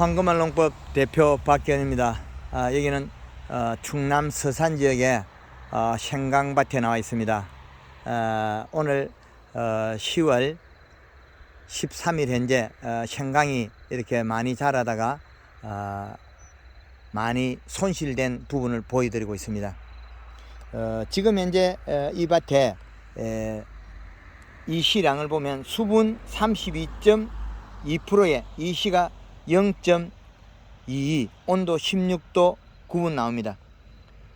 황금알 농법 대표 박기현입니다. 아, 여기는 어, 충남 서산 지역에 어, 생강밭에 나와 있습니다. 아, 오늘 어, 10월 13일 현재 어, 생강이 이렇게 많이 자라다가 어, 많이 손실된 부분을 보여드리고 있습니다. 어, 지금 현재 어, 이 밭에 에, 이 시량을 보면 수분 32.2%에 이 시가 0.22 온도 16도 9분 나옵니다.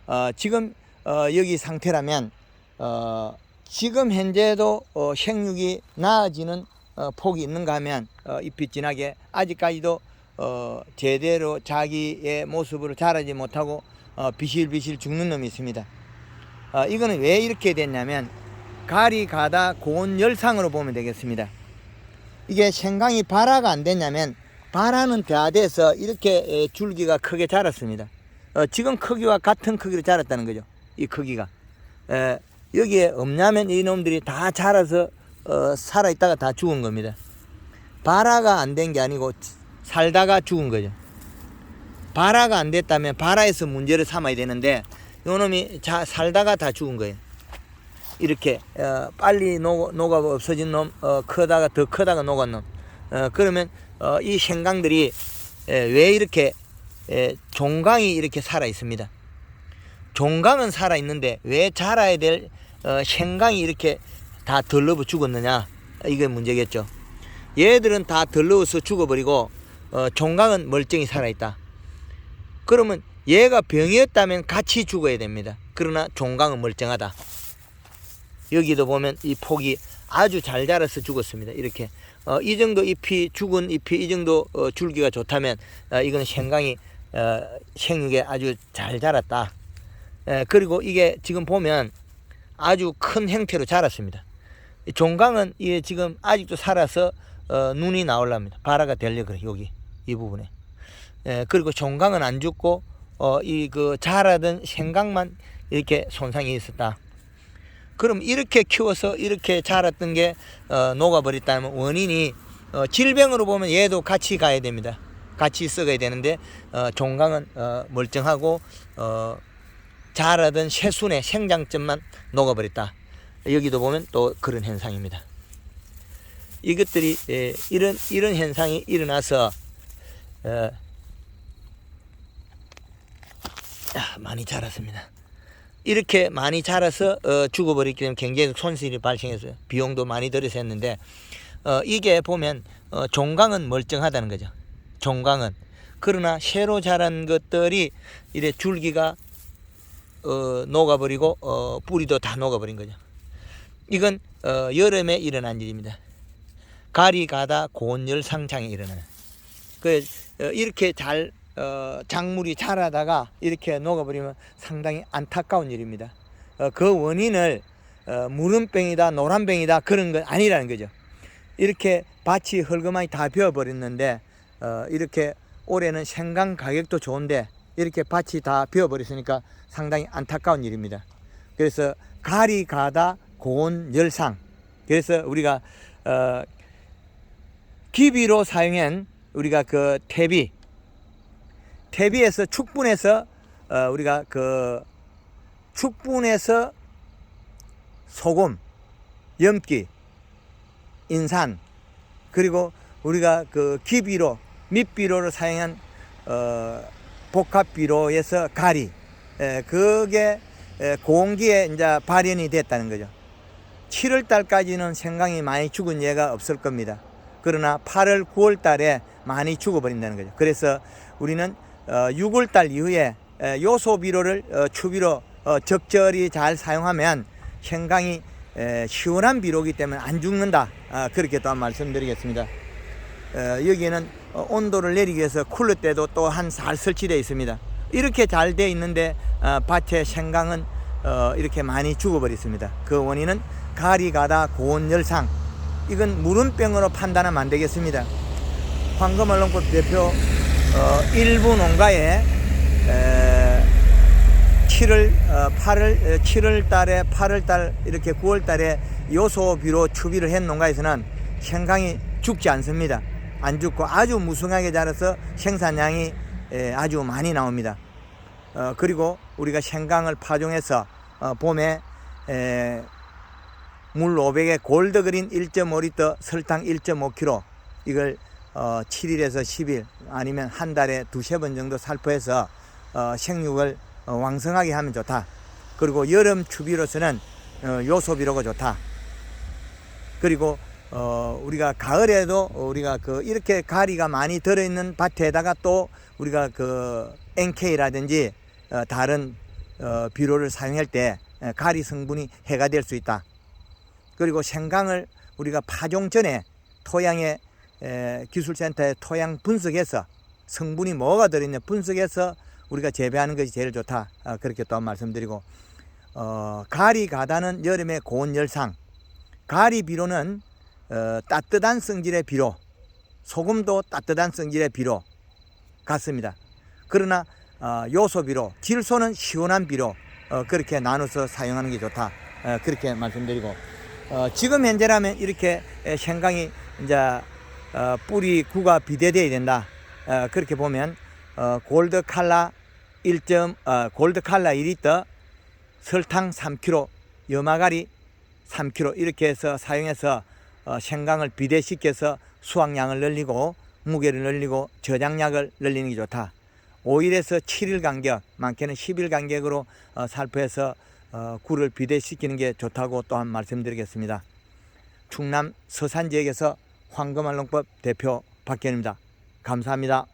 어, 지금 어, 여기 상태라면 어, 지금 현재도 어, 생육이 나아지는 어, 폭이 있는가 하면 어, 잎이 진하게 아직까지도 어, 제대로 자기의 모습으로 자라지 못하고 어, 비실비실 죽는 놈이 있습니다. 어, 이거는 왜 이렇게 됐냐면 가리 가다 고온 열상으로 보면 되겠습니다. 이게 생강이 발화가 안 됐냐면 발화는 다 돼서 이렇게 에, 줄기가 크게 자랐습니다. 어, 지금 크기와 같은 크기로 자랐다는 거죠. 이 크기가. 에, 여기에 없냐면 이놈들이 다 자라서 어, 살아있다가 다 죽은 겁니다. 발화가 안 된 게 아니고 살다가 죽은 거죠. 발화가 안 됐다면 발화에서 문제를 삼아야 되는데 요놈이 자, 살다가 다 죽은 거예요. 이렇게 어, 빨리 녹, 녹아 없어진 놈, 어, 크다가 더 크다가 녹은 놈. 어, 그러면 어, 이 생강들이 에, 왜 이렇게 에, 종강이 이렇게 살아 있습니다. 종강은 살아 있는데 왜 자라야 될 어, 생강이 이렇게 다 덜러워 죽었느냐? 이게 문제겠죠. 얘들은 다 덜러워서 죽어버리고 어, 종강은 멀쩡히 살아 있다. 그러면 얘가 병이었다면 같이 죽어야 됩니다. 그러나 종강은 멀쩡하다. 여기도 보면 이 폭이 아주 잘 자라서 죽었습니다. 이렇게 어, 이 정도 잎이 죽은 잎이 이 정도 어, 줄기가 좋다면 어, 이건 생강이 어, 생육에 아주 잘 자랐다. 에, 그리고 이게 지금 보면 아주 큰 형태로 자랐습니다. 이 종강은 이게 지금 아직도 살아서 어, 눈이 나올랍니다. 발화가 되려 그래 여기 이 부분에. 에, 그리고 종강은 안 죽고 어, 이 그 자라던 생강만 이렇게 손상이 있었다. 그럼 이렇게 키워서 이렇게 자랐던 게 어, 녹아버렸다면 원인이 어, 질병으로 보면 얘도 같이 가야 됩니다. 같이 썩어야 되는데 어, 종강은 어, 멀쩡하고 어, 자라던 새순의 생장점만 녹아버렸다. 여기도 보면 또 그런 현상입니다. 이것들이 예, 이런 이런 현상이 일어나서 어, 야, 많이 자랐습니다. 이렇게 많이 자라서 어, 죽어버리기 때문에 굉장히 손실이 발생했어요. 비용도 많이 들여서 했는데 어, 이게 보면 어, 종강은 멀쩡하다는 거죠. 종강은 그러나 새로 자란 것들이 이래 줄기가 어, 녹아버리고 어, 뿌리도 다 녹아버린 거죠. 이건 어, 여름에 일어난 일입니다. 가리 가다 고온열 상창이 일어나는. 그 어, 이렇게 잘 어, 작물이 자라다가 이렇게 녹아버리면 상당히 안타까운 일입니다. 어, 그 원인을 어, 무름병이다, 노란병이다 그런 건 아니라는 거죠. 이렇게 밭이 헐거많이 다 비어버렸는데 어, 이렇게 올해는 생강 가격도 좋은데 이렇게 밭이 다 비어버렸으니까 상당히 안타까운 일입니다. 그래서 가리 가다 고온 열상. 그래서 우리가 어, 기비로 사용한 우리가 그 퇴비 퇴비에서 축분해서 어, 우리가 그 축분해서 소금, 염기, 인산 그리고 우리가 그 기비로 밑비로를 사용한 어, 복합비로에서 가리 에, 그게 에, 공기에 이제 발현이 됐다는 거죠. 7월 달까지는 생강이 많이 죽은 예가 없을 겁니다. 그러나 8월, 9월 달에 많이 죽어버린다는 거죠. 그래서 우리는 어, 6월 달 이후에 에, 요소 비료를 어, 추비로 어, 적절히 잘 사용하면 생강이 에, 시원한 비료이기 때문에 안 죽는다. 아, 그렇게 또 말씀드리겠습니다. 어, 여기에는 어, 온도를 내리기 위해서 쿨러 때도 또한살 설치되어 있습니다. 이렇게 잘 되어 있는데 어, 밭에 생강은 어, 이렇게 많이 죽어버렸습니다. 그 원인은 가리 가다 고온 열상. 이건 무름병으로 판단하면 안 되겠습니다. 황금언론법 대표 어, 일부 농가에 에, 7월 어, 8월 7월 달에 8월 달 이렇게 9월 달에 요소비로 추비를 한 농가에서는 생강이 죽지 않습니다. 안 죽고 아주 무성하게 자라서 생산량이 에, 아주 많이 나옵니다. 어, 그리고 우리가 생강을 파종해서 어, 봄에 에, 물 500에 골드그린 1.5리터, 설탕 1.5kg 이걸 어, 7일에서 10일 아니면 한 달에 두세 번 정도 살포해서 어, 생육을 어, 왕성하게 하면 좋다. 그리고 여름 추비로서는 어, 요소비료가 좋다. 그리고 어, 우리가 가을에도 우리가 그 이렇게 가리가 많이 들어있는 밭에다가 또 우리가 그 NK라든지 어, 다른 어, 비료를 사용할 때 에, 가리 성분이 해가 될 수 있다. 그리고 생강을 우리가 파종 전에 토양에 에, 기술센터에 토양 분석해서 성분이 뭐가 들어있냐 분석해서 우리가 재배하는 것이 제일 좋다. 아, 그렇게 또 말씀드리고 어, 가리 가다는 여름의 고온 열상 가리 비료는 어, 따뜻한 성질의 비료 소금도 따뜻한 성질의 비료 같습니다. 그러나 어, 요소 비료 질소는 시원한 비료 어, 그렇게 나눠서 사용하는 게 좋다. 어, 그렇게 말씀드리고 어, 지금 현재라면 이렇게 에, 생강이 이제 어, 뿌리 구가 비대돼야 된다. 어, 그렇게 보면 어, 골드 칼라 1. 어, 골드 칼라 1리터, 설탕 3kg, 염화가리 3kg 이렇게 해서 사용해서 어, 생강을 비대시켜서 수확량을 늘리고 무게를 늘리고 저장량을 늘리는 게 좋다. 5일에서 7일 간격, 많게는 10일 간격으로 어, 살포해서 어, 굴을 비대시키는 게 좋다고 또한 말씀드리겠습니다. 충남 서산 지역에서 황금알농법 대표 박현입니다. 감사합니다.